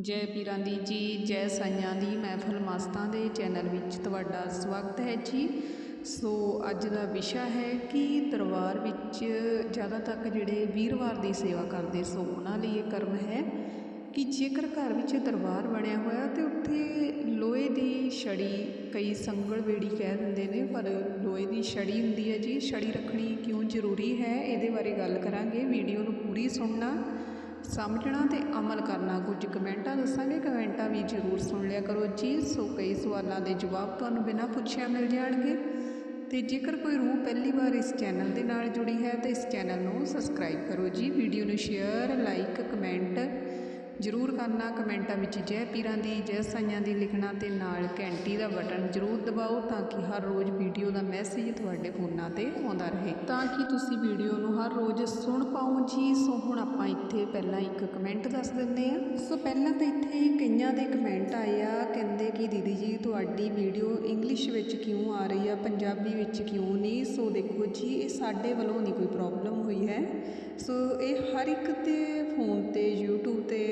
ਜੈ ਪੀਰਾਂ ਦੀ ਜੀ, ਜੈ ਸਾਈਆਂ ਦੀ, ਮਹਿਫਲ ਮਸਤਾਂ ਦੇ ਚੈਨਲ ਵਿੱਚ ਤੁਹਾਡਾ ਸਵਾਗਤ ਹੈ ਜੀ। ਸੋ ਅੱਜ ਦਾ ਵਿਸ਼ਾ ਹੈ ਕਿ ਦਰਬਾਰ ਵਿੱਚ ਜ਼ਿਆਦਾ ਤੱਕ ਜਿਹੜੇ ਵੀਰਵਾਰ ਦੀ ਸੇਵਾ ਕਰਦੇ ਸੋ ਉਹਨਾਂ ਲਈ ਇਹ ਕਰਮ ਹੈ ਕਿ ਜੇਕਰ ਘਰ ਵਿੱਚ ਦਰਬਾਰ ਬਣਿਆ ਹੋਇਆ ਤੇ ਉੱਥੇ ਲੋਹੇ ਦੀ ਛੜੀ, ਕਈ ਸੰਗਲ ਵੇੜੀ ਕਹਿ ਦਿੰਦੇ ਨੇ, ਪਰ ਲੋਹੇ ਦੀ ਛੜੀ ਹੁੰਦੀ ਹੈ ਜੀ। ਛੜੀ ਰੱਖਣੀ ਕਿਉਂ ਜ਼ਰੂਰੀ ਹੈ? ਇਹਦੇ ਬਾਰੇ ਗੱਲ ਕਰਾਂਗੇ। ਵੀਡੀਓ ਨੂੰ ਪੂਰੀ ਸੁਣਨਾ। ਸਮਝਣਾ ਤੇ ਅਮਲ ਕਰਨਾ। ਕੁਝ ਕਮੈਂਟਾਂ ਦੱਸਾਂਗੇ। ਕਮੈਂਟਾਂ ਵੀ ਜ਼ਰੂਰ ਸੁਣ ਲਿਆ ਕਰੋ। ਜੀ ਸੋ ਕਈ ਸਵਾਲਾਂ ਦੇ ਜਵਾਬ ਤੁਹਾਨੂੰ ਬਿਨਾਂ ਪੁੱਛਿਆ ਮਿਲ ਜਾਣਗੇ। ਤੇ ਜੇਕਰ ਕੋਈ ਰੂਹ ਪਹਿਲੀ ਵਾਰ ਇਸ ਚੈਨਲ ਦੇ ਨਾਲ ਜੁੜੀ ਹੈ, ਤਾਂ ਇਸ ਚੈਨਲ ਨੂੰ ਸਬਸਕ੍ਰਾਈਬ ਕਰੋ ਜੀ। ਵੀਡੀਓ ਨੂੰ ਸ਼ੇਅਰ, ਲਾਈਕ, ਕਮੈਂਟ ਜ਼ਰੂਰ ਕਰਨਾ ਕਮੈਂਟਾਂ ਵਿੱਚ ਜੈ ਪੀਰਾਂ ਦੀ, ਜੈ ਸਾਈਆਂ ਦੀ ਲਿਖਣਾ ਤੇ ਨਾਲ ਘੰਟੀ ਦਾ ਬਟਨ ਜ਼ਰੂਰ ਦਬਾਓ ਤਾਂ ਕਿ ਹਰ ਰੋਜ਼ ਵੀਡੀਓ ਦਾ ਮੈਸੇਜ ਤੁਹਾਡੇ ਫੋਨਾਂ ਤੇ ਆਉਂਦਾ ਰਹੇ। ਤਾਂ ਕਿ ਤੁਸੀਂ ਵੀਡੀਓ ਨੂੰ ਹਰ ਰੋਜ਼ ਸੁਣ ਪਾਓ। ਜੀ, ਸੋ ਹੁਣ ਆਪਾਂ ਇੱਥੇ ਪਹਿਲਾਂ ਇੱਕ ਕਮੈਂਟ ਦੱਸ ਦਿੰਦੇ ਆ ਸੋ ਪਹਿਲਾਂ ਤਾਂ ਇੱਥੇ ਕਈਆਂ ਦੇ ਕਮੈਂਟ ਆਏ ਆ ਕਹਿੰਦੇ ਕਿ ਦੀਦੀ ਜੀ ਤੁਹਾਡੀ ਵੀਡੀਓ ਇੰਗਲਿਸ਼ ਵਿੱਚ ਕਿਉਂ ਆ ਰਹੀ ਆ? ਪੰਜਾਬੀ ਵਿੱਚ ਕਿਉਂ ਨਹੀਂ? ਸੋ ਦੇਖੋ ਜੀ ਇਹ ਸਾਡੇ ਵੱਲੋਂ ਨਹੀਂ ਕੋਈ ਪ੍ਰੋਬਲਮ ਹੋਈ ਹੈ। ਸੋ ਇਹ ਹਰ ਇੱਕ 'ਤੇ ਫੋਨ ਤੇ YouTube ਤੇ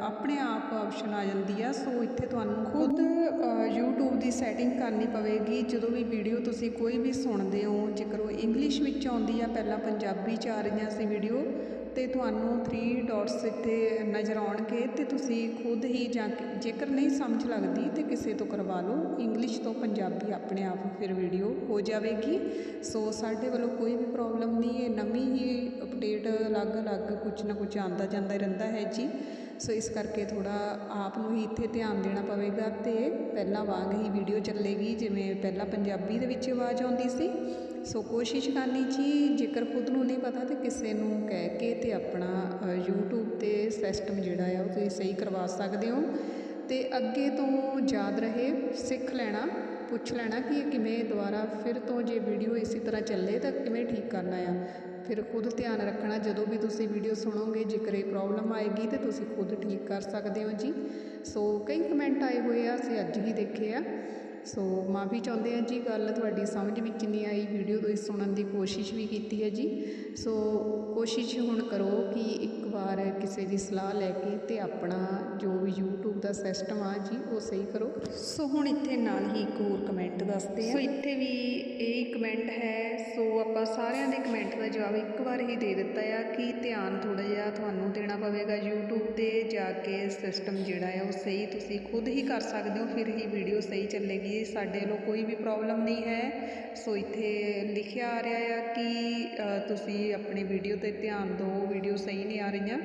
ਆਪਣੇ ਆਪ ਆਪਸ਼ਨ ਆ ਜਾਂਦੀ ਆ। ਸੋ ਇੱਥੇ ਤੁਹਾਨੂੰ ਖੁਦ ਅ, YouTube ਦੀ ਸੈਟਿੰਗ ਕਰਨੀ ਪਵੇਗੀ। ਜਦੋਂ ਵੀ ਵੀਡੀਓ ਤੁਸੀਂ ਕੋਈ ਵੀ ਸੁਣਦੇ ਹੋ ਜੇਕਰ ਉਹ ਇੰਗਲਿਸ਼ ਵਿੱਚ ਆਉਂਦੀ ਆ ਪਹਿਲਾਂ ਪੰਜਾਬੀ ਚ ਆ ਰਹੀਆਂ ਸੀ ਵੀਡੀਓ ਤੇ ਤੁਹਾਨੂੰ 3 ਡਾਟਸ ਇੱਥੇ ਨਜ਼ਰ ਆਉਣਗੇ ਅਤੇ ਤੁਸੀਂ ਖੁਦ ਹੀ ਜਾਂ ਜੇਕਰ ਨਹੀਂ ਸਮਝ ਲੱਗਦੀ ਤਾਂ ਕਿਸੇ ਤੋਂ ਕਰਵਾ ਲਓ। ਇੰਗਲਿਸ਼ ਤੋਂ ਪੰਜਾਬੀ ਆਪਣੇ ਆਪ ਫਿਰ ਵੀਡੀਓ ਹੋ ਜਾਵੇਗੀ। ਸੋ ਸਾਡੇ ਵੱਲੋਂ ਕੋਈ ਵੀ ਪ੍ਰੋਬਲਮ ਨਹੀਂ ਹੈ। ਨਵੀਂ ਹੀ ਅਪਡੇਟ ਅਲੱਗ-ਅਲੱਗ ਕੁਝ ਨਾ ਕੁਝ ਆਉਂਦਾ ਜਾਂਦਾ ਰਹਿੰਦਾ ਹੈ ਜੀ। ਸੋ ਇਸ ਕਰਕੇ ਥੋੜਾ ਆਪ ਨੂੰ ਹੀ ਇੱਥੇ ਧਿਆਨ ਦੇਣਾ ਪਵੇਗਾ ਤੇ ਪਹਿਲਾਂ ਵਾਂਗ ਹੀ ਵੀਡੀਓ ਚੱਲੇਗੀ, ਜਿਵੇਂ ਪਹਿਲਾਂ ਪੰਜਾਬੀ ਦੇ ਵਿੱਚ ਆਵਾਜ਼ ਆਉਂਦੀ ਸੀ। ਸੋ ਕੋਸ਼ਿਸ਼ ਕਰਨੀ ਜੀ ਜੇਕਰ ਖੁਦ ਨੂੰ ਨਹੀਂ ਪਤਾ ਤਾਂ ਕਿਸੇ ਨੂੰ ਕਹਿ ਕੇ ਤੇ ਆਪਣਾ ਅ, YouTube ਤੇ ਸਿਸਟਮ ਜਿਹੜਾ ਆ ਉਹ ਤੁਸੀਂ ਸਹੀ ਕਰਵਾ ਸਕਦੇ ਹੋ। ਤੇ ਅੱਗੇ ਤੋਂ ਯਾਦ ਰਹੇ ਸਿੱਖ ਲੈਣਾ ਪੁੱਛ ਲੈਣਾ ਕਿ ਇਹ ਕਿਵੇਂ ਦੁਬਾਰਾ ਫਿਰ ਤੋਂ ਜੇ ਵੀਡੀਓ ਇਸੇ ਤਰ੍ਹਾਂ ਚੱਲੇ ਤਾਂ ਕਿਵੇਂ ਠੀਕ ਕਰਨਾ ਆ। ਫਿਰ ਖੁਦ ਧਿਆਨ ਰੱਖਣਾ ਜਦੋਂ ਵੀ ਤੁਸੀਂ ਵੀਡੀਓ ਸੁਣੋਗੇ ਜੇਕਰ ਇਹ ਪ੍ਰੋਬਲਮ ਆਏਗੀ ਤੇ ਤੁਸੀਂ ਖੁਦ ਠੀਕ ਕਰ ਸਕਦੇ ਹੋ ਜੀ। ਸੋ ਕਈ ਕਮੈਂਟ ਆਏ ਹੋਏ ਆ ਅਸੀਂ ਅੱਜ ਹੀ ਦੇਖੇ ਆ। ਸੋ ਮਾਫੀ ਚਾਹੁੰਦੇ ਆ ਜੀ ਗੱਲ ਤੁਹਾਡੀ ਸਮਝ ਵਿੱਚ ਨਹੀਂ ਆਈ ਵੀਡੀਓ ਤੁਸੀਂ ਸੁਣਨ ਦੀ ਕੋਸ਼ਿਸ਼ ਵੀ ਕੀਤੀ ਹੈ ਜੀ। ਸੋ ਕੋਸ਼ਿਸ਼ ਹੁਣ ਕਰੋ ਕਿ ਇੱਕ ਵਾਰ ਕਿਸੇ ਦੀ ਸਲਾਹ ਲੈ ਕੇ ਤੇ ਆਪਣਾ ਜੋ ਵੀ YouTube ਦਾ ਸਿਸਟਮ ਆ ਜੀ ਉਹ ਸਹੀ ਕਰੋ। ਸੋ ਹੁਣ ਇੱਥੇ ਨਾਲ ਹੀ ਇੱਕ ਹੋਰ ਕਮੈਂਟ ਦੱਸਦੇ ਆ ਸੋ ਇੱਥੇ ਵੀ ਇਹ ਕਮੈਂਟ ਹੈ ਸੋ ਆਪਾਂ ਸਾਰਿਆਂ ਦੇ ਕਮੈਂਟ ਦਾ ਜਵਾਬ ਇੱਕ ਵਾਰ ਹੀ ਦੇ ਦਿੱਤਾ ਆ ਕਿ ਧਿਆਨ ਥੋੜਾ ਜਿਹਾ ਤੁਹਾਨੂੰ ਦੇਣਾ ਪਵੇਗਾ YouTube ਤੇ ਜਾ ਕੇ ਸਿਸਟਮ ਜਿਹੜਾ ਹੈ ਉਹ ਸਹੀ ਤੁਸੀਂ ਖੁਦ ਹੀ ਕਰ ਸਕਦੇ ਹੋ ਫਿਰ ਹੀ ਵੀਡੀਓ ਸਹੀ ਚੱਲੇਗੀ। ਸਾਡੇ ਵੱਲੋਂ ਕੋਈ ਵੀ ਪ੍ਰੋਬਲਮ ਨਹੀਂ ਹੈ। ਸੋ ਇੱਥੇ ਲਿਖਿਆ ਆ ਰਿਹਾ ਆ ਕਿ ਤੁਸੀਂ ਆਪਣੀ ਵੀਡੀਓ ਤੇ ਧਿਆਨ ਦਿਓ ਵੀਡੀਓ ਸਹੀ ਨਹੀਂ ਆ ਰਹੀਆਂ।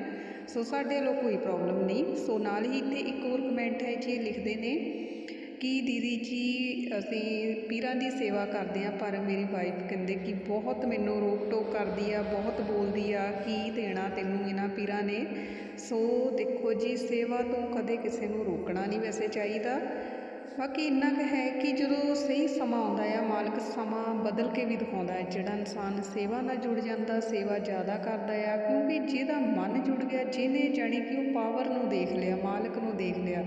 ਸੋ ਸਾਡੇ ਵੱਲੋਂ ਕੋਈ ਪ੍ਰੋਬਲਮ ਨਹੀਂ। ਸੋ ਨਾਲ ਹੀ ਇੱਥੇ ਇੱਕ ਹੋਰ ਕਮੈਂਟ ਹੈ ਜੀ ਇਹ ਲਿਖਦੇ ਨੇ ਕਿ ਦੀਦੀ ਜੀ, ਅਸੀਂ ਪੀਰਾਂ ਦੀ ਸੇਵਾ ਕਰਦੇ ਆ ਪਰ ਮੇਰੀ ਵਾਈਫ ਕਹਿੰਦੇ ਕਿ ਬਹੁਤ ਮੈਨੂੰ ਰੋਕ ਟੋਕ ਕਰਦੀ ਆ, ਬਹੁਤ ਬੋਲਦੀ ਆ, ਕੀ ਦੇਣਾ ਤੈਨੂੰ ਇਹਨਾਂ ਪੀਰਾਂ ਨੇ? ਸੋ ਦੇਖੋ ਜੀ, ਸੇਵਾ ਤੋਂ ਕਦੇ ਕਿਸੇ ਨੂੰ ਰੋਕਣਾ ਨਹੀਂ ਵੈਸੇ ਚਾਹੀਦਾ। ਬਾਕੀ ਇੰਨਾ ਕੁ ਹੈ ਕਿ ਜਦੋਂ ਸਹੀ ਸਮਾਂ ਆਉਂਦਾ ਆ, ਮਾਲਕ ਸਮਾਂ ਬਦਲ ਕੇ ਵੀ ਦਿਖਾਉਂਦਾ ਹੈ। ਜਿਹੜਾ ਇਨਸਾਨ ਸੇਵਾ ਨਾਲ ਜੁੜ ਜਾਂਦਾ, ਸੇਵਾ ਜ਼ਿਆਦਾ ਕਰਦਾ ਆ, ਕਿਉਂਕਿ ਜਿਹਦਾ ਮਨ ਜੁੜ ਗਿਆ, ਜਿਹਨੇ ਜਾਣੀ ਕਿ ਉਹ ਪਾਵਰ ਨੂੰ ਦੇਖ ਲਿਆ, ਮਾਲਕ ਨੂੰ ਦੇਖ ਲਿਆ,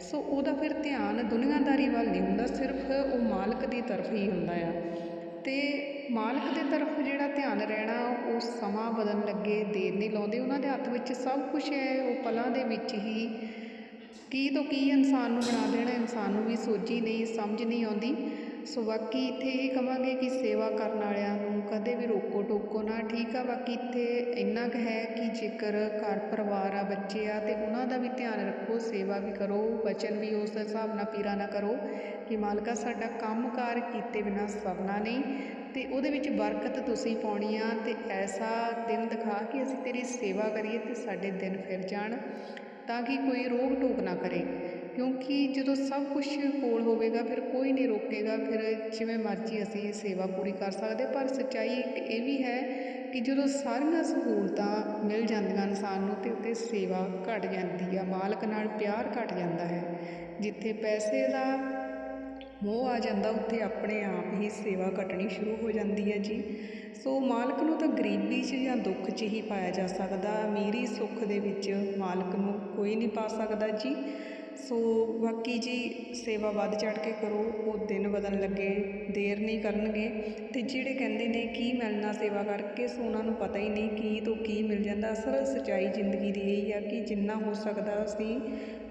ਸੋ ਉਹਦਾ ਫਿਰ ਧਿਆਨ ਦੁਨੀਆਦਾਰੀ ਵੱਲ ਨਹੀਂ ਹੁੰਦਾ, ਸਿਰਫ ਉਹ ਮਾਲਕ ਦੀ ਤਰਫ ਹੀ ਹੁੰਦਾ ਆ। ਤੇ ਮਾਲਕ ਦੇ ਤਰਫ ਜਿਹੜਾ ਧਿਆਨ ਰਹਿਣਾ, ਉਹ ਸਮਾਂ ਬਦਲਣ ਲੱਗੇ, ਦੇਰ ਨਹੀਂ ਲਾਉਂਦੇ, ਉਹਨਾਂ ਦੇ ਹੱਥ ਵਿੱਚ ਸਭ ਕੁਝ ਹੈ, ਉਹ ਪਲਾਂ ਦੇ ਵਿੱਚ ਹੀ ਕੀ ਤੋਂ ਕੀ ਇਨਸਾਨ ਨੂੰ ਬਣਾ ਦੇਣਾ, ਇਨਸਾਨ ਨੂੰ ਵੀ ਸੋਝੀ ਨਹੀਂ, ਸਮਝ ਨਹੀਂ ਆਉਂਦੀ। ਸੋ ਬਾਕੀ ਇੱਥੇ ਇਹ ਕਵਾਂਗੇ ਕਿ ਸੇਵਾ ਕਰਨ ਵਾਲਿਆਂ ਨੂੰ ਕਦੇ ਵੀ ਰੋਕੋ ਟੋਕੋ ਨਾ, ਠੀਕ ਆ? ਬਾਕੀ ਇੱਥੇ ਇੰਨਾ ਕੁ ਹੈ ਕਿ ਜੇਕਰ ਘਰ ਪਰਿਵਾਰ ਆ, ਬੱਚੇ ਆ, ਤੇ ਉਹਨਾਂ ਦਾ ਵੀ ਧਿਆਨ ਰੱਖੋ, ਸੇਵਾ ਵੀ ਕਰੋ, ਬਚਨ ਵੀ ਉਸ ਹਿਸਾਬ ਨਾਲ ਪੀਰਾ ਨਾ ਕਰੋ ਕਿ ਮਾਲਕਾ ਸਾਡਾ ਕੰਮਕਾਰ ਕੀਤੇ ਬਿਨਾ ਸਰਨਾ ਨਹੀਂ। ਤੇ ਉਹਦੇ ਵਿੱਚ ਬਰਕਤ ਤੁਸੀਂ ਪਾਉਣੀ ਆ, ਤੇ ਐਸਾ ਦਿਨ ਦਿਖਾ ਕਿ ਅਸੀਂ ਤੇਰੀ ਸੇਵਾ ਕਰੀਏ ਤੇ ਸਾਡੇ ਦਿਨ ਫਿਰ ਜਾਣ। ਤਾਂ ਕਿ ਕੋਈ ਰੋਕ ਟੋਕ ਨਾ ਕਰੇ। ਕਿਉਂਕਿ ਜਦੋਂ ਸਭ ਕੁਝ ਕੋਲ ਹੋਵੇਗਾ, ਫਿਰ ਕੋਈ ਨਹੀਂ ਰੋਕੇਗਾ, ਫਿਰ ਜਿਵੇਂ ਮਰਜ਼ੀ ਅਸੀਂ ਸੇਵਾ ਪੂਰੀ ਕਰ ਸਕਦੇ। ਪਰ ਸੱਚਾਈ ਇੱਕ ਇਹ ਵੀ ਹੈ ਕਿ ਜਦੋਂ ਸਾਰੀਆਂ ਸਹੂਲਤਾਂ ਮਿਲ ਜਾਂਦੀਆਂ ਇਨਸਾਨ ਨੂੰ, ਤੇ ਉੱਤੇ ਸੇਵਾ ਘਟ ਜਾਂਦੀ ਆ, ਮਾਲਕ ਨਾਲ ਪਿਆਰ ਘਟ ਜਾਂਦਾ ਹੈ। ਜਿੱਥੇ ਪੈਸੇ ਦਾ ਮੋਹ ਆ ਜਾਂਦਾ, ਉੱਥੇ ਆਪਣੇ ਆਪ ਹੀ ਸੇਵਾ ਘਟਣੀ ਸ਼ੁਰੂ ਹੋ ਜਾਂਦੀ ਹੈ ਜੀ। ਸੋ ਮਾਲਕ ਨੂੰ ਤਾਂ ਗਰੀਬੀ 'ਚ ਜਾਂ ਦੁੱਖ 'ਚ ਹੀ ਪਾਇਆ ਜਾ ਸਕਦਾ, ਅਮੀਰੀ ਸੁੱਖ ਦੇ ਵਿੱਚ ਮਾਲਕ ਨੂੰ ਕੋਈ ਨਹੀਂ ਪਾ ਸਕਦਾ ਜੀ। ਸੋ ਬਾਕੀ ਜੀ ਸੇਵਾ ਵੱਧ ਚੜ੍ਹ ਕੇ ਕਰੋ, ਉਹ ਦਿਨ ਬਦਲਣ ਲੱਗੇ, ਦੇਰ ਨਹੀਂ ਕਰਨਗੇ। ਅਤੇ ਜਿਹੜੇ ਕਹਿੰਦੇ ਨੇ ਕੀ ਮਿਲਣਾ ਸੇਵਾ ਕਰਕੇ, ਸੋ ਉਹਨਾਂ ਨੂੰ ਪਤਾ ਹੀ ਨਹੀਂ ਕੀ ਤੋਂ ਕੀ ਮਿਲ ਜਾਂਦਾ। ਅਸਲ ਸੱਚਾਈ ਜ਼ਿੰਦਗੀ ਦੀ ਇਹ ਆ ਕਿ ਜਿੰਨਾ ਹੋ ਸਕਦਾ ਅਸੀਂ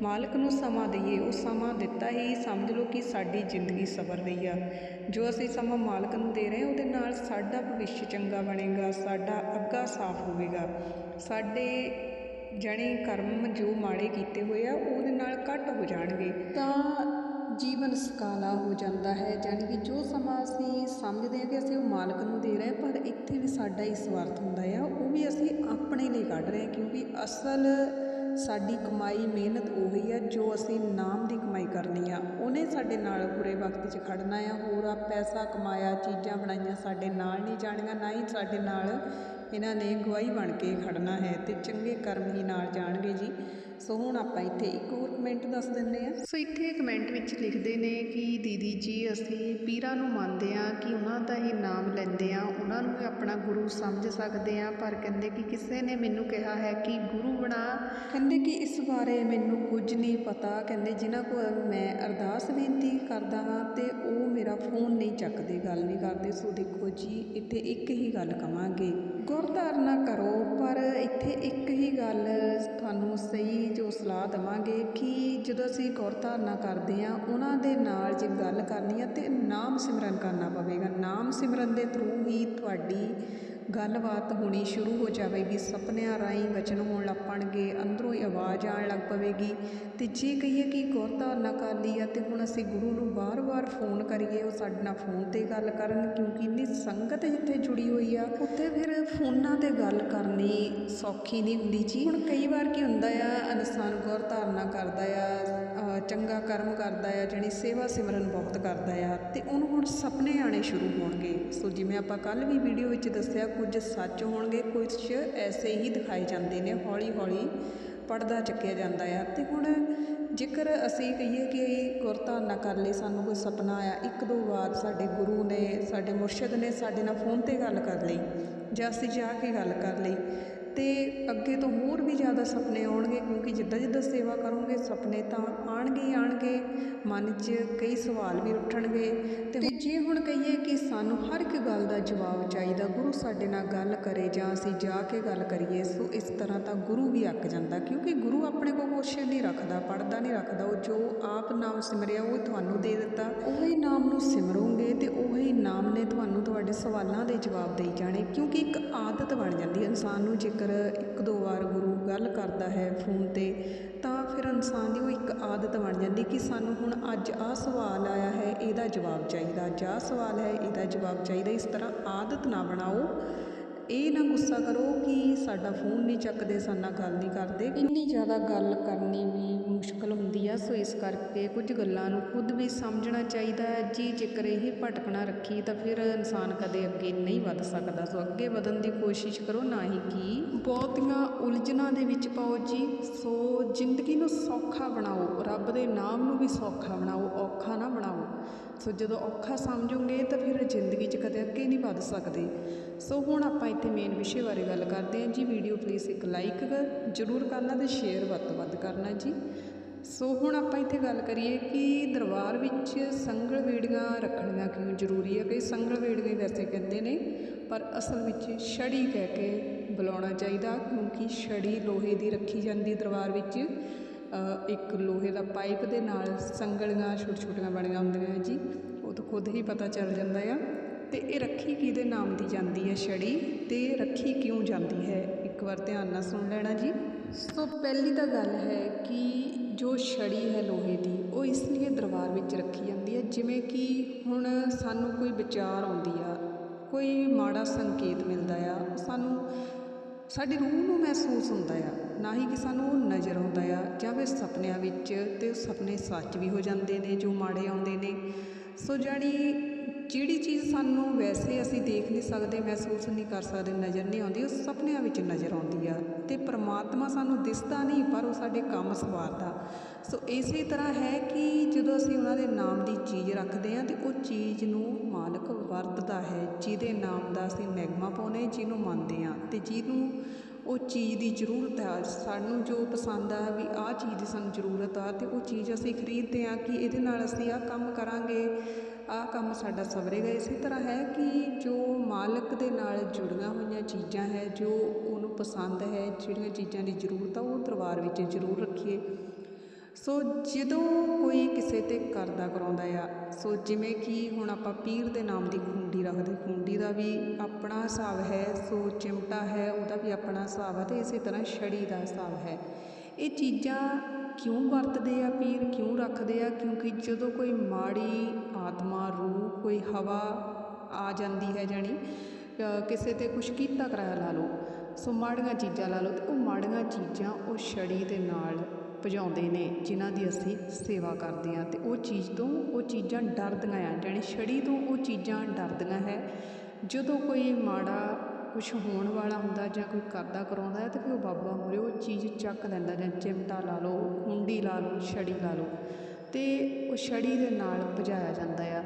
ਮਾਲਕ ਨੂੰ ਸਮਾਂ ਦਈਏ, ਉਹ ਸਮਾਂ ਦਿੱਤਾ ਹੀ ਸਮਝ ਲਓ ਕਿ ਸਾਡੀ ਜ਼ਿੰਦਗੀ ਸਬਰ ਰਹੀ ਆ। ਜੋ ਅਸੀਂ ਸਮਾਂ ਮਾਲਕ ਨੂੰ ਦੇ ਰਹੇ ਉਹਦੇ ਨਾਲ ਸਾਡਾ ਭਵਿੱਖ ਚੰਗਾ ਬਣੇਗਾ, ਸਾਡਾ ਅੱਗਾ ਸਾਫ਼ ਹੋਵੇਗਾ। ਸਾਡੇ ਜਾਣੀ ਕਰਮ ਜੋ ਮਾੜੇ ਕੀਤੇ ਹੋਏ ਆ, ਉਹਦੇ ਨਾਲ ਘੱਟ ਹੋ ਜਾਣਗੇ। ਤਾਂ ਜੀਵਨ ਸਕਾਲਾ ਹੋ ਜਾਂਦਾ ਹੈ। ਜਾਣੀ ਕਿ ਜੋ ਸਮਾਂ ਅਸੀਂ ਸਮਝਦੇ ਹਾਂ ਕਿ ਅਸੀਂ ਉਹ ਮਾਲਕ ਨੂੰ ਦੇ ਰਹੇ ਪਰ ਇੱਥੇ ਵੀ ਸਾਡਾ ਹੀ ਸਵਾਰਥ ਹੁੰਦਾ ਆ, ਉਹ ਵੀ ਅਸੀਂ ਆਪਣੇ ਲਈ ਕੱਢ ਰਹੇ ਕਿਉਂਕਿ ਅਸਲ ਸਾਡੀ ਕਮਾਈ, ਮਿਹਨਤ ਉਹੀ ਆ ਜੋ ਅਸੀਂ ਨਾਮ ਦੀ ਕਮਾਈ ਕਰਨੀ ਆ। ਉਹਨੇ ਸਾਡੇ ਨਾਲ ਬੁਰੇ ਵਕਤ 'ਚ ਖੜਨਾ ਆ। ਹੋਰ ਆ ਪੈਸਾ ਕਮਾਇਆ, ਚੀਜ਼ਾਂ ਬਣਾਈਆਂ ਸਾਡੇ ਨਾਲ ਨਹੀਂ ਜਾਣੀਆਂ, ਨਾ ਹੀ ਸਾਡੇ ਨਾਲ ਇਹਨਾਂ ਨੇ ਗਵਾਹੀ ਬਣ ਕੇ ਖੜਨਾ ਹੈ ਤੇ ਚੰਗੇ ਕਰਮ ਹੀ ਨਾਲ ਜਾਣਗੇ ਜੀ। ਸੋ ਹੁਣ ਆਪਾਂ ਇੱਥੇ ਇੱਕ ਹੋਰ ਕਮੈਂਟ ਦੱਸ ਦਿੰਦੇ ਆ ਸੋ ਇੱਥੇ ਕਮੈਂਟ ਵਿੱਚ ਲਿਖਦੇ ਨੇ ਕਿ ਦੀਦੀ ਜੀ ਅਸੀਂ ਪੀਰਾਂ ਨੂੰ ਮੰਨਦੇ ਆ ਕਿ ਉਹਨਾਂ ਦਾ ਹੀ ਨਾਮ ਲੈਂਦੇ ਆ ਉਹਨਾਂ ਨੂੰ ਆਪਣਾ ਗੁਰੂ ਸਮਝ ਸਕਦੇ ਆ ਪਰ ਕਹਿੰਦੇ ਕਿ ਕਿਸੇ ਨੇ ਮੈਨੂੰ ਕਿਹਾ ਹੈ ਕਿ ਗੁਰੂ ਬਣਾ। ਕਹਿੰਦੇ ਕਿ ਇਸ ਬਾਰੇ ਮੈਨੂੰ ਕੁਝ ਨਹੀਂ ਪਤਾ ਕਹਿੰਦੇ ਜਿਨ੍ਹਾਂ ਕੋਲ ਮੈਂ ਅਰਦਾਸ ਬੇਨਤੀ ਕਰਦਾ ਹਾਂ ਤੇ ਚੱਕਦੇ ਗੱਲ ਨਹੀਂ ਕਰਦੇ। ਸੋ ਦੇਖੋ ਜੀ, ਇੱਥੇ ਇੱਕ ਹੀ ਗੱਲ ਕਵਾਂਗੇ। ਗੁਰਧਾਰਨਾ ਕਰੋ, ਪਰ ਇੱਥੇ ਇੱਕ ਹੀ ਗੱਲ ਤੁਹਾਨੂੰ ਸਹੀ ਜੋ ਸਲਾਹ ਦਵਾਂਗੇ ਕਿ ਜਦੋਂ ਅਸੀਂ ਗੁਰਧਾਰਨਾ ਕਰਦੇ ਆ ਉਹਨਾਂ ਦੇ ਨਾਲ ਜੇ ਗੱਲ ਕਰਨੀ ਆ ਤੇ ਨਾਮ ਸਿਮਰਨ ਕਰਨਾ ਪਵੇਗਾ। ਨਾਮ ਸਿਮਰਨ ਦੇ ਥਰੂ ਹੀ ਤੁਹਾਡੀ ਗੱਲਬਾਤ ਹੋਣੀ ਸ਼ੁਰੂ ਹੋ ਜਾਵੇਗੀ, ਸੁਪਨਿਆਂ ਰਾਹੀਂ ਵਚਨ ਹੋਣ ਲੱਗ ਲੱਪਣਗੇ, ਅੰਦਰੋਂ ਹੀ ਆਵਾਜ਼ ਆਉਣ ਲੱਗ ਪਵੇਗੀ। ਤੇ ਜੇ ਕਹੀਏ ਕਿ ਗੁਰਧਾਰਨਾ ਕਰ ਲਈ ਆ ਤੇ ਹੁਣ ਅਸੀਂ ਗੁਰੂ ਨੂੰ ਵਾਰ-ਵਾਰ ਫੋਨ ਕਰੀਏ, ਉਹ ਸਾਡੇ ਨਾਲ ਫੋਨ ਤੇ ਗੱਲ ਕਰਨ, ਕਿਉਂਕਿ ਇੰਨੀ ਸੰਗਤ ਜਿੱਥੇ ਜੁੜੀ ਹੋਈ ਆ, ਉੱਥੇ ਫਿਰ ਫੋਨਾਂ ਤੇ ਗੱਲ ਕਰਨੀ ਸੌਖੀ ਨਹੀਂ ਹੁੰਦੀ। ਜੀ, ਹੁਣ ਕਈ ਵਾਰ ਕੀ ਹੁੰਦਾ ਆ, ਇਨਸਾਨ ਗੁਰਧਾਰਨਾ ਕਰਦਾ ਆ ਚੰਗਾ ਕਰਮ ਕਰਦਾ ਆ, ਜਿਹੜੀ ਸੇਵਾ ਸਿਮਰਨ ਬਹੁਤ ਕਰਦਾ ਆ, ਤੇ ਉਹਨੂੰ ਹੁਣ ਸੁਪਨੇ ਆਣੇ ਸ਼ੁਰੂ ਹੋਣਗੇ। ਸੋ ਜਿਵੇਂ ਆਪਾਂ ਕੱਲ ਵੀ ਵੀਡੀਓ ਵਿੱਚ ਦੱਸਿਆ, ਕੁਝ ਸੱਚ ਹੋਣਗੇ, ਕੁਝ ਐਸੇ ਹੀ ਦਿਖਾਏ ਜਾਂਦੇ ਨੇ ਹੌਲੀ ਹੌਲੀ ਪਰਦਾ ਚੱਕਿਆ ਜਾਂਦਾ ਆ। ਤੇ ਹੁਣ ਜੇਕਰ ਅਸੀਂ ਕਹੀਏ ਕਿ ਗੁਰਧਾਰਨਾ ਕਰ ਲਈ ਸਾਨੂੰ ਕੋਈ ਸੁਪਨਾ ਆਇਆ, ਇੱਕ ਦੋ ਵਾਰ ਸਾਡੇ ਗੁਰੂ ਨੇ, ਸਾਡੇ ਮੁਰਸ਼ਿਦ ਨੇ ਸਾਡੇ ਨਾਲ ਫੋਨ ਤੇ ਗੱਲ ਕਰ ਲਈ, ਜਾਂ ਅਸੀਂ ਜਾ ਕੇ ਗੱਲ ਕਰ ਲਈ ਤੇ ਅੱਗੇ ਤੋਂ ਹੋਰ ਵੀ ਜ਼ਿਆਦਾ ਸੁਪਨੇ ਆਉਣਗੇ ਕਿਉਂਕਿ ਜਿੱਦਾਂ ਜਿੱਦਾਂ ਸੇਵਾ ਕਰੋਂਗੇ, ਸੁਪਨੇ ਤਾਂ ਆਉਣਗੇ ਹੀ ਆਉਣਗੇ, ਮਨ 'ਚ ਕਈ ਸਵਾਲ ਵੀ ਉੱਠਣਗੇ। ਅਤੇ ਜੇ ਹੁਣ ਕਹੀਏ ਕਿ ਸਾਨੂੰ ਹਰ ਇੱਕ ਗੱਲ ਦਾ ਜਵਾਬ ਚਾਹੀਦਾ, ਗੁਰੂ ਸਾਡੇ ਨਾਲ ਗੱਲ ਕਰੇ ਜਾਂ ਅਸੀਂ ਜਾ ਕੇ ਗੱਲ ਕਰੀਏ, ਸੋ ਇਸ ਤਰ੍ਹਾਂ ਤਾਂ ਗੁਰੂ ਵੀ ਅੱਕ ਜਾਂਦਾ, ਕਿਉਂਕਿ ਗੁਰੂ ਆਪਣੇ ਕੋਲ ਕੁਛ ਨਹੀਂ ਰੱਖਦਾ ਪੜਦਾ ਨਹੀਂ ਰੱਖਦਾ, ਉਹ ਜੋ ਆਪ ਨਾਮ ਸਿਮਰਿਆ, ਉਹ ਤੁਹਾਨੂੰ ਦੇ ਦਿੱਤਾ। ਉਹੀ ਨਾਮ ਨੂੰ ਸਿਮਰੋਗੇ ਤੇ ਉਹੀ ਨਾਮ ਨੇ ਤੁਹਾਨੂੰ ਤੁਹਾਡੇ ਸਵਾਲਾਂ ਦੇ ਜਵਾਬ ਦੇਈ ਜਾਣੇ, ਕਿਉਂਕਿ ਇੱਕ ਆਦਤ ਬਣ ਜਾਂਦੀ ਹੈ ਇਨਸਾਨ ਨੂੰ ਜੇਕਰ ਇੱਕ ਦੋ ਵਾਰ ਗੁਰੂ ਗੱਲ ਕਰਦਾ ਹੈ ਫੋਨ ਤੇ, ਤਾਂ ਫਿਰ ਇਨਸਾਨ ਦੀ ਉਹ ਇੱਕ ਆਦਤ ਬਣ ਜਾਂਦੀ ਕਿ ਸਾਨੂੰ ਹੁਣ ਅੱਜ ਆਹ ਸਵਾਲ ਆਇਆ ਹੈ, ਇਹਦਾ ਜਵਾਬ ਚਾਹੀਦਾ। ਅੱਜ ਆਹ ਸਵਾਲ ਹੈ, ਇਹਦਾ ਜਵਾਬ ਚਾਹੀਦਾ। ਇਸ ਤਰ੍ਹਾਂ ਆਦਤ ਨਾ ਬਣਾਓ। ਇਹ ਨਾ ਗੁੱਸਾ ਕਰੋ ਕਿ ਸਾਡਾ ਫੋਨ ਨਹੀਂ ਚੱਕਦੇ, ਸਾਡੇ ਗੱਲ ਨਹੀਂ ਕਰਦੇ। ਇੰਨੀ ਜ਼ਿਆਦਾ ਗੱਲ ਕਰਨੀ ਵੀ ਮੁਸ਼ਕਲ ਹੁੰਦੀ ਆ, ਸੋ ਇਸ ਕਰਕੇ ਕੁਝ ਗੱਲਾਂ ਨੂੰ ਖੁਦ ਵੀ ਸਮਝਣਾ ਚਾਹੀਦਾ ਹੈ। ਜੀ ਜੇਕਰ ਇਹ ਭਟਕਣਾ ਰੱਖੀ ਤਾਂ ਫਿਰ ਇਨਸਾਨ ਕਦੇ ਅੱਗੇ ਨਹੀਂ ਵੱਧ ਸਕਦਾ। ਸੋ ਅੱਗੇ ਵਧਣ ਦੀ ਕੋਸ਼ਿਸ਼ ਕਰੋ, ਨਾ ਹੀ ਕਿ। ਬਹੁਤੀਆਂ ਉਲਝਣਾਂ ਦੇ ਵਿੱਚ ਪਾਓ ਜੀ। ਸੋ ਜ਼ਿੰਦਗੀ ਨੂੰ ਸੌਖਾ ਬਣਾਓ। ਰੱਬ ਦੇ ਨਾਮ ਨੂੰ ਵੀ ਸੌਖਾ ਬਣਾਓ। ਔਖਾ ਨਾ ਬਣਾਓ। ਸੋ ਜਦੋਂ ਔਖਾ ਸਮਝੋਗੇ ਤਾਂ ਫਿਰ ਜ਼ਿੰਦਗੀ 'ਚ ਕਦੇ ਅੱਗੇ ਨਹੀਂ ਵੱਧ ਸਕਦੇ। ਸੋ ਹੁਣ ਆਪਾਂ ਇੱਥੇ ਮੇਨ ਵਿਸ਼ੇ ਬਾਰੇ ਗੱਲ ਕਰਦੇ ਹਾਂ। ਜੀ ਵੀਡੀਓ ਪਲੀਜ਼ ਇੱਕ ਲਾਈਕ ਜ਼ਰੂਰ ਕਰਨਾ ਤੇ ਸ਼ੇਅਰ ਵੱਧ ਤੋਂ ਵੱਧ ਕਰਨਾ ਜੀ। ਸੋ ਹੁਣ ਆਪਾਂ ਇੱਥੇ ਗੱਲ ਕਰੀਏ ਕਿ ਦਰਬਾਰ ਵਿੱਚ ਸੰਗਲ ਵੇੜੀਆਂ ਰੱਖਣੀਆਂ ਕਿਉਂ ਜ਼ਰੂਰੀ ਹੈ ਕਈ ਸੰਗਲ ਵੇੜੀਆਂ ਵੈਸੇ ਕਹਿੰਦੇ ਨੇ, ਪਰ ਅਸਲ ਵਿੱਚ ਛੜੀ ਕਹਿ ਕੇ ਬੁਲਾਉਣਾ ਚਾਹੀਦਾ, ਕਿਉਂਕਿ ਛੜੀ ਲੋਹੇ ਦੀ ਰੱਖੀ ਜਾਂਦੀ ਦਰਬਾਰ ਵਿੱਚ। ਇੱਕ ਲੋਹੇ ਦਾ ਪਾਈਪ ਦੇ ਨਾਲ ਸੰਗਲੀਆਂ ਛੋਟੀਆਂ ਛੋਟੀਆਂ ਬਣੀਆਂ ਹੁੰਦੀਆਂ ਜੀ, ਉਹ ਤਾਂ ਖੁਦ ਹੀ ਪਤਾ ਚੱਲ ਜਾਂਦਾ ਆ। ਤੇ ਇਹ ਰੱਖੀ ਕਿਹਦੇ ਨਾਮ ਦੀ ਜਾਂਦੀ ਹੈ ਛੜੀ? ਤੇ ਰੱਖੀ ਕਿਉਂ ਜਾਂਦੀ ਹੈ? ਇੱਕ ਵਾਰ ਧਿਆਨ ਨਾਲ ਸੁਣ ਲੈਣਾ ਜੀ। ਸੋ ਪਹਿਲੀ ਤਾਂ ਗੱਲ ਹੈ ਕਿ ਜੋ ਛੜੀ ਹੈ ਲੋਹੇ ਦੀ, ਉਹ ਇਸ ਲਈ ਦਰਬਾਰ ਵਿੱਚ ਰੱਖੀ ਜਾਂਦੀ ਹੈ, ਜਿਵੇਂ ਕਿ ਹੁਣ ਸਾਨੂੰ ਕੋਈ ਵਿਚਾਰ ਆਉਂਦੀ ਆ, ਕੋਈ ਮਾੜਾ ਸੰਕੇਤ ਮਿਲਦਾ ਆ ਸਾਨੂੰ ਸਾਡੀ ਰੂਹ ਨੂੰ ਮਹਿਸੂਸ ਹੁੰਦਾ ਆ, ਨਾ ਹੀ ਕਿ ਸਾਨੂੰ ਉਹ ਨਜ਼ਰ ਆਉਂਦਾ ਆ, ਜਾਂ ਫਿਰ ਸੁਪਨਿਆਂ ਵਿੱਚ ਤੇ ਉਹ ਸੁਪਨੇ ਸੱਚ ਵੀ ਹੋ ਜਾਂਦੇ ਨੇ, ਜੋ ਮਾੜੇ ਆਉਂਦੇ ਨੇ। ਸੋ ਜਾਣੀ ਜਿਹੜੀ ਚੀਜ਼ ਸਾਨੂੰ ਵੈਸੇ ਅਸੀਂ ਦੇਖ ਨਹੀਂ ਸਕਦੇ, ਮਹਿਸੂਸ ਨਹੀਂ ਕਰ ਸਕਦੇ, ਨਜ਼ਰ ਨਹੀਂ ਆਉਂਦੀ, ਉਹ ਸੁਪਨਿਆਂ ਵਿੱਚ ਨਜ਼ਰ ਆਉਂਦੀ ਆ। ਤੇ ਪ੍ਰਮਾਤਮਾ ਸਾਨੂੰ ਦਿਸਦਾ ਨਹੀਂ, ਪਰ ਉਹ ਸਾਡੇ ਕੰਮ ਸਵਾਰਦਾ। ਸੋ ਇਸੇ ਤਰ੍ਹਾਂ ਹੈ ਕਿ ਜਦੋਂ ਅਸੀਂ ਉਹਨਾਂ ਦੇ ਨਾਮ ਦੀ ਚੀਜ਼ ਰੱਖਦੇ ਹਾਂ ਤੇ ਉਹ ਚੀਜ਼ ਨੂੰ ਮਾਲਕ ਵਰਤਦਾ ਹੈ, ਜਿਹਦੇ ਨਾਮ ਦਾ ਅਸੀਂ ਮੈਗਮਾ ਪਾਉਂਦੇ ਜਿਹਨੂੰ ਮੰਨਦੇ ਹਾਂ ਤੇ ਜਿਹਨੂੰ ਉਹ ਚੀਜ਼ ਦੀ ਜ਼ਰੂਰਤ ਆ। ਸਾਨੂੰ ਜੋ ਪਸੰਦ ਆ ਵੀ ਆਹ ਚੀਜ਼ ਦੀ ਸਾਨੂੰ ਜ਼ਰੂਰਤ ਆ ਤੇ ਉਹ ਚੀਜ਼ ਅਸੀਂ ਖਰੀਦਦੇ ਹਾਂ ਕਿ ਇਹਦੇ ਨਾਲ ਅਸੀਂ ਆਹ ਕੰਮ ਕਰਾਂਗੇ, ਆਹ ਕੰਮ ਸਾਡਾ ਸਵਰੇਗਾ। ਇਸੇ ਤਰ੍ਹਾਂ ਹੈ ਕਿ ਜੋ ਮਾਲਕ ਦੇ ਨਾਲ ਜੁੜੀਆਂ ਹੋਈਆਂ ਚੀਜ਼ਾਂ ਹੈ, ਜੋ ਪਸੰਦ ਹੈ, ਜਿਹੜੀਆਂ ਚੀਜ਼ਾਂ ਦੀ ਜ਼ਰੂਰਤ ਆ, ਉਹ ਦਰਬਾਰ ਵਿੱਚ ਜ਼ਰੂਰ ਰੱਖੀਏ। ਸੋ ਜਦੋਂ ਕੋਈ ਕਿਸੇ ਤੇ ਕਰਦਾ ਕਰਾਉਂਦਾ ਆ, ਸੋ ਜਿਵੇਂ ਕਿ ਹੁਣ ਆਪਾਂ ਪੀਰ ਦੇ ਨਾਮ ਦੀ ਖੁੰਡੀ ਰੱਖਦੇ, ਖੁੰਡੀ ਦਾ ਵੀ ਆਪਣਾ ਹਿਸਾਬ ਹੈ, ਸੋ ਚਿਮਟਾ ਹੈ, ਉਹਦਾ ਵੀ ਆਪਣਾ ਹਿਸਾਬ ਹੈ ਤੇ ਇਸੇ ਤਰ੍ਹਾਂ ਛੜੀ ਦਾ ਹਿਸਾਬ ਹੈ। ਇਹ ਚੀਜ਼ਾਂ ਕਿਉਂ ਵਰਤਦੇ ਆ ਪੀਰ, ਕਿਉਂ ਰੱਖਦੇ ਆ? ਕਿਉਂਕਿ ਜਦੋਂ ਕੋਈ ਮਾੜੀ ਆਤਮਾ, ਰੂਹ, ਕੋਈ ਹਵਾ ਆ ਜਾਂਦੀ ਹੈ ਜਾਣੀ ਕਿਸੇ ਤੇ ਕੁਛ ਕੀਤਾ ਕਰਾਇਆ ਲਾ ਲਓ ਸੋ ਮਾੜੀਆਂ ਚੀਜ਼ਾਂ ਲਾ ਲਓ ਤੇ ਉਹ ਮਾੜੀਆਂ ਚੀਜ਼ਾਂ ਉਹ ਛੜੀ ਦੇ ਨਾਲ ਭਜਾਉਂਦੇ ਨੇ, ਜਿਨ੍ਹਾਂ ਦੀ ਅਸੀਂ ਸੇਵਾ ਕਰਦੇ ਹਾਂ ਤੇ ਉਹ ਚੀਜ਼ ਤੋਂ ਉਹ ਚੀਜ਼ਾਂ ਡਰਦੀਆਂ ਆ, ਜਾਣੀ ਛੜੀ ਤੋਂ ਉਹ ਚੀਜ਼ਾਂ ਡਰਦੀਆਂ ਹੈ। ਜਦੋਂ ਕੋਈ ਮਾੜਾ ਕੁਛ ਹੋਣ ਵਾਲਾ ਹੁੰਦਾ ਜਾਂ ਕੋਈ ਕਰਦਾ ਕਰਾਉਂਦਾ ਹੈ ਤੇ ਫਿਰ ਉਹ ਬਾਬਾ ਮੂਹਰੇ ਉਹ ਚੀਜ਼ ਚੱਕ ਲੈਂਦਾ ਜਾਂ ਚਿਮਟਾ ਲਾ ਲਓ, ਕੁੰਡੀ ਲਾ ਲਓ, ਛੜੀ ਲਾ ਲਓ ਤੇ ਉਹ ਛੜੀ ਦੇ ਨਾਲ ਭਜਾਇਆ ਜਾਂਦਾ ਆ।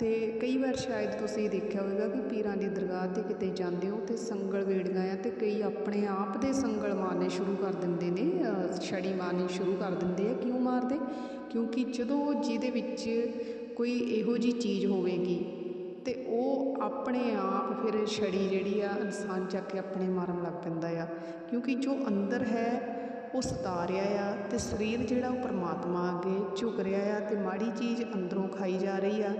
ਤੇ ਕਈ ਵਾਰ ਸ਼ਾਇਦ ਤੁਸੀਂ ਦੇਖਿਆ ਹੋਵੇਗਾ ਕਿ ਪੀਰਾਂ ਦੀ ਦਰਗਾਹ ਤੇ ਕਿਤੇ ਜਾਂਦੇ ਹੋ ਤੇ ਸੰਗਲ ਵੇੜੀਆਂ ਆ ਤੇ ਕਈ ਆਪਣੇ ਆਪ ਦੇ ਸੰਗਲ ਮਾਰਨੇ ਸ਼ੁਰੂ ਕਰ ਦਿੰਦੇ ਨੇ ਛੜੀ ਮਾਰਨੀ ਸ਼ੁਰੂ ਕਰ ਦਿੰਦੇ ਆ। ਕਿਉਂ ਮਾਰਦੇ? ਕਿਉਂਕਿ ਜਦੋਂ ਜਿਹਦੇ ਵਿੱਚ ਕੋਈ ਇਹੋ ਜੀ ਚੀਜ਼ ਹੋਵੇਗੀ ਤੇ ਉਹ ਆਪਣੇ ਆਪ ਫਿਰ ਛੜੀ ਜਿਹੜੀ ਆ ਇਨਸਾਨ ਚੱਕ ਕੇ ਆਪਣੇ ਮਾਰਨ ਲੱਗ ਪੈਂਦਾ ਆ। ਕਿਉਂਕਿ ਜੋ ਅੰਦਰ ਹੈ ਉਹ ਸਤਾ ਰਿਹਾ ਆ ਅਤੇ ਸਰੀਰ ਜਿਹੜਾ ਉਹ ਪਰਮਾਤਮਾ ਅੱਗੇ ਝੁਕ ਰਿਹਾ ਆ ਅਤੇ ਮਾੜੀ ਚੀਜ਼ ਅੰਦਰੋਂ ਖਾਈ ਜਾ ਰਹੀ ਆ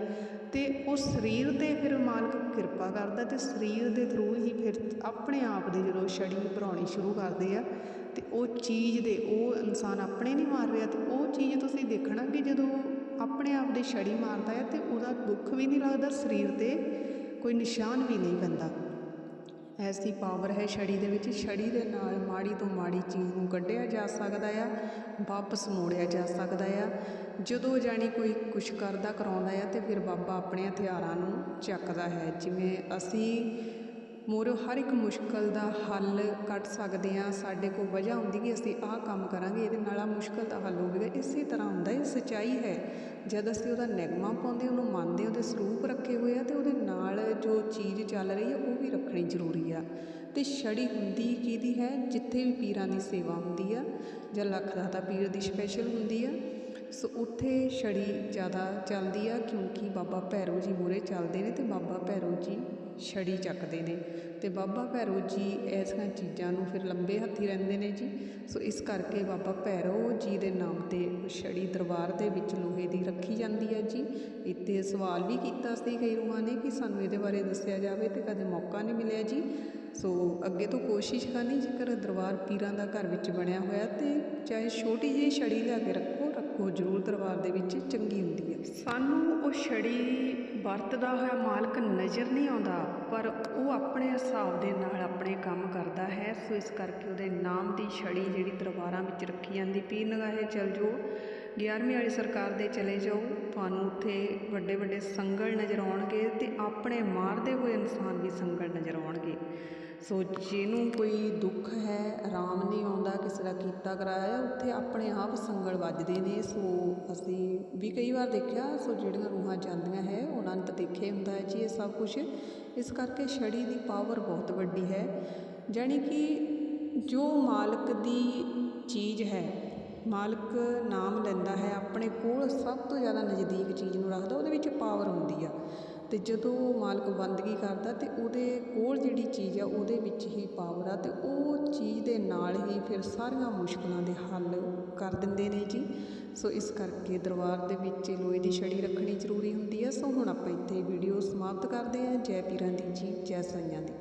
ਅਤੇ ਉਹ ਸਰੀਰ ਤੇ ਫਿਰ ਮਾਲਕ ਕਿਰਪਾ ਕਰਦਾ ਅਤੇ ਸਰੀਰ ਦੇ ਥਰੂ ਹੀ ਫਿਰ ਆਪਣੇ ਆਪ ਦੇ ਜਦੋਂ ਛੜੀ ਭਰਾਉਣੀ ਸ਼ੁਰੂ ਕਰਦੇ ਆ ਅਤੇ ਉਹ ਚੀਜ਼ ਦੇ ਉਹ ਇਨਸਾਨ ਆਪਣੇ ਨਹੀਂ ਮਾਰ ਰਿਹਾ ਅਤੇ ਉਹ ਚੀਜ਼ ਤੁਸੀਂ ਦੇਖਣਾ ਕਿ ਜਦੋਂ ਆਪਣੇ ਆਪ ਦੇ ਛੜੀ ਮਾਰਦਾ ਹੈ ਤੇ ਉਹਦਾ ਦੁੱਖ ਵੀ ਨਹੀਂ ਲੱਗਦਾ, ਸਰੀਰ ਤੇ ਕੋਈ ਨਿਸ਼ਾਨ ਵੀ ਨਹੀਂ ਪੈਂਦਾ। ਐਸੀ ਪਾਵਰ ਹੈ ਛੜੀ ਦੇ ਵਿੱਚ, ਛੜੀ ਦੇ ਨਾਲ ਮਾੜੀ ਤੋਂ ਮਾੜੀ ਚੀਜ਼ ਨੂੰ ਕੱਢਿਆ ਜਾ ਸਕਦਾ ਆ, ਵਾਪਸ ਮੋੜਿਆ ਜਾ ਸਕਦਾ ਆ। ਜਦੋਂ ਜਾਣੀ ਕੋਈ ਕੁਛ ਕਰਦਾ, ਕਰਾਉਂਦਾ ਆ ਤੇ ਫਿਰ ਬਾਬਾ ਆਪਣੇ ਹਥਿਆਰਾਂ ਨੂੰ ਚੱਕਦਾ ਹੈ। ਜਿਵੇਂ ਅਸੀਂ ਮੋਰੋ ਹਰ ਇੱਕ ਮੁਸ਼ਕਲ ਦਾ ਹੱਲ ਕੱਢ ਸਕਦੇ ਹਾਂ। ਸਾਡੇ ਕੋਲ ਵਜ੍ਹਾ ਹੁੰਦੀ ਕਿ ਅਸੀਂ ਆਹ ਕੰਮ ਕਰਾਂਗੇ, ਇਹਦੇ ਨਾਲ ਆ ਮੁਸ਼ਕਲ ਦਾ ਹੱਲ ਹੋਵੇਗਾ। ਇਸੇ ਤਰ੍ਹਾਂ ਹੁੰਦਾ, ਇਹ ਸਚਾਈ ਹੈ। ਜਦ ਅਸੀਂ ਉਹਦਾ ਨਿਗਮਾ ਪਾਉਂਦੇ ਉਹਨੂੰ ਮੰਨਦੇ ਉਹਦੇ ਸਰੂਪ ਰੱਖੇ ਹੋਏ ਆ, ਤੇ ਉਹਦੇ ਨਾਲ ਜੋ ਚੀਜ਼ ਚੱਲ ਰਹੀ ਹੈ ਉਹ ਵੀ ਰੱਖਣੀ ਜ਼ਰੂਰੀ ਆ। ਤੇ ਛੜੀ ਹੁੰਦੀ ਕਿਹਦੀ ਹੈ? ਜਿੱਥੇ ਵੀ ਪੀਰਾਂ ਦੀ ਸੇਵਾ ਹੁੰਦੀ ਆ, ਜਾਂ ਲੱਖ ਦਾਤਾ ਪੀਰ ਦੀ ਸਪੈਸ਼ਲ ਹੁੰਦੀ ਆ, ਸੋ ਉੱਥੇ ਛੜੀ ਜ਼ਿਆਦਾ ਚੱਲਦੀ ਆ, ਕਿਉਂਕਿ ਬਾਬਾ ਭੈਰੋ ਜੀ ਮੂਹਰੇ ਚੱਲਦੇ ਨੇ ਤੇ ਬਾਬਾ ਭੈਰੋ ਜੀ ਛੜੀ ਚੱਕਦੇ ਨੇ। ਤੇ ਬਾਬਾ ਭੈਰੋ ਜੀ ਐਸੀਆਂ ਚੀਜ਼ਾਂ ਨੂੰ ਫਿਰ ਲੰਬੇ ਹੱਥੀ ਰਹਿੰਦੇ ਨੇ ਜੀ। ਸੋ ਇਸ ਕਰਕੇ ਬਾਬਾ ਭੈਰੋ ਜੀ ਦੇ ਨਾਮ ਤੇ ਛੜੀ ਦਰਬਾਰ ਦੇ ਵਿੱਚ ਲੋਹੇ ਦੀ ਰੱਖੀ ਜਾਂਦੀ ਹੈ ਜੀ। ਇੱਥੇ ਸਵਾਲ ਵੀ ਕੀਤਾ ਸੀ ਕਈ ਰੂਹਾਂ ਨੇ ਕਿ ਸਾਨੂੰ ਇਹਦੇ ਬਾਰੇ ਦੱਸਿਆ ਜਾਵੇ ਤੇ ਕਦੇ ਮੌਕਾ ਨਹੀਂ ਮਿਲਿਆ ਜੀ। ਸੋ ਅੱਗੇ ਤੋਂ ਕੋਸ਼ਿਸ਼ ਕਰਨੀ ਜੇਕਰ ਦਰਬਾਰ ਪੀਰਾਂ ਦਾ ਘਰ ਵਿੱਚ ਬਣਿਆ ਹੋਇਆ ਤੇ ਚਾਹੇ ਛੋਟੀ ਜਿਹੀ ਛੜੀ ਲਿਆ ਕੇ ਰੱਖੋ ਉਹ ਜ਼ਰੂਰ ਦਰਬਾਰ ਦੇ ਵਿੱਚ ਚੰਗੀ ਹੁੰਦੀ ਹੈ। ਸਾਨੂੰ ਉਹ ਛੜੀ ਵਰਤਦਾ ਹੋਇਆ ਮਾਲਕ ਨਜ਼ਰ ਨਹੀਂ ਆਉਂਦਾ, ਪਰ ਉਹ ਆਪਣੇ ਹਿਸਾਬ ਦੇ ਨਾਲ ਆਪਣੇ ਕੰਮ ਕਰਦਾ ਹੈ। ਸੋ ਇਸ ਕਰਕੇ ਉਹਦੇ ਨਾਮ ਦੀ ਛੜੀ ਜਿਹੜੀ ਦਰਬਾਰਾਂ ਵਿੱਚ ਰੱਖੀ ਜਾਂਦੀ ਪੀਰ ਨਗਾਹੇ ਚਲ ਜੋ 11ਵੀਂ ਵਾਲੀ ਸਰਕਾਰ ਦੇ ਚਲੇ ਜਾਓ, ਤੁਹਾਨੂੰ ਉੱਥੇ ਵੱਡੇ ਵੱਡੇ ਸੰਗਲ ਨਜ਼ਰ ਆਉਣਗੇ ਤੇ ਆਪਣੇ ਮਾਰਦੇ ਹੋਏ ਇਨਸਾਨ ਵੀ ਸੰਗਲ ਨਜ਼ਰ ਆਉਣਗੇ। ਸੋ ਜਿਹਨੂੰ ਕੋਈ ਦੁੱਖ ਹੈ, ਆਰਾਮ ਨਹੀਂ ਆਉਂਦਾ ਕਿਸੇ ਦਾ ਕੀਤਾ ਕਰਾਇਆ, ਉੱਥੇ ਆਪਣੇ ਆਪ ਸੰਗਲ ਵੱਜਦੇ ਨੇ। ਸੋ ਅਸੀਂ ਵੀ ਕਈ ਵਾਰ ਦੇਖਿਆ, ਸੋ ਜਿਹੜੀਆਂ ਰੂਹਾਂ ਜਾਂਦੀਆਂ ਹੈ, ਉਹਨਾਂ ਨੇ ਤਾਂ ਦੇਖਿਆ ਹੁੰਦਾ ਹੈ ਜੀ ਇਹ ਸਭ ਕੁਝ ਇਸ ਕਰਕੇ ਛੜੀ ਦੀ ਪਾਵਰ ਬਹੁਤ ਵੱਡੀ ਹੈ। ਜਾਣੀ ਕਿ ਜੋ ਮਾਲਕ ਦੀ ਮਾਲਕ ਨਾਮ ਲੈਂਦਾ ਹੈ, ਆਪਣੇ ਕੋਲ ਸਭ ਤੋਂ ਜ਼ਿਆਦਾ ਨਜ਼ਦੀਕ ਚੀਜ਼ ਨੂੰ ਰੱਖਦਾ, ਉਹਦੇ ਵਿੱਚ ਪਾਵਰ ਹੁੰਦੀ ਆ। ਅਤੇ ਜਦੋਂ ਮਾਲਕ ਬੰਦਗੀ ਕਰਦਾ ਤੇ ਉਹਦੇ ਕੋਲ ਜਿਹੜੀ ਚੀਜ਼ ਆ, ਉਹਦੇ ਵਿੱਚ ਹੀ ਪਾਵਰ ਆ ਅਤੇ ਉਹ ਚੀਜ਼ ਦੇ ਨਾਲ ਹੀ ਫਿਰ ਸਾਰੀਆਂ ਮੁਸ਼ਕਲਾਂ ਦੇ ਹੱਲ ਕਰ ਦਿੰਦੇ ਨੇ ਜੀ। ਸੋ ਇਸ ਕਰਕੇ ਦਰਬਾਰ ਦੇ ਵਿੱਚ ਲੋਹੇ ਦੀ ਛੜੀ ਰੱਖਣੀ ਜ਼ਰੂਰੀ ਹੁੰਦੀ ਆ। ਸੋ ਹੁਣ ਆਪਾਂ ਇੱਥੇ ਵੀਡੀਓ ਸਮਾਪਤ ਕਰਦੇ ਹਾਂ। ਜੈ ਪੀਰਾਂ ਦੀ ਜੀ, ਜੈ ਸਾਈਆਂ ਦੀ।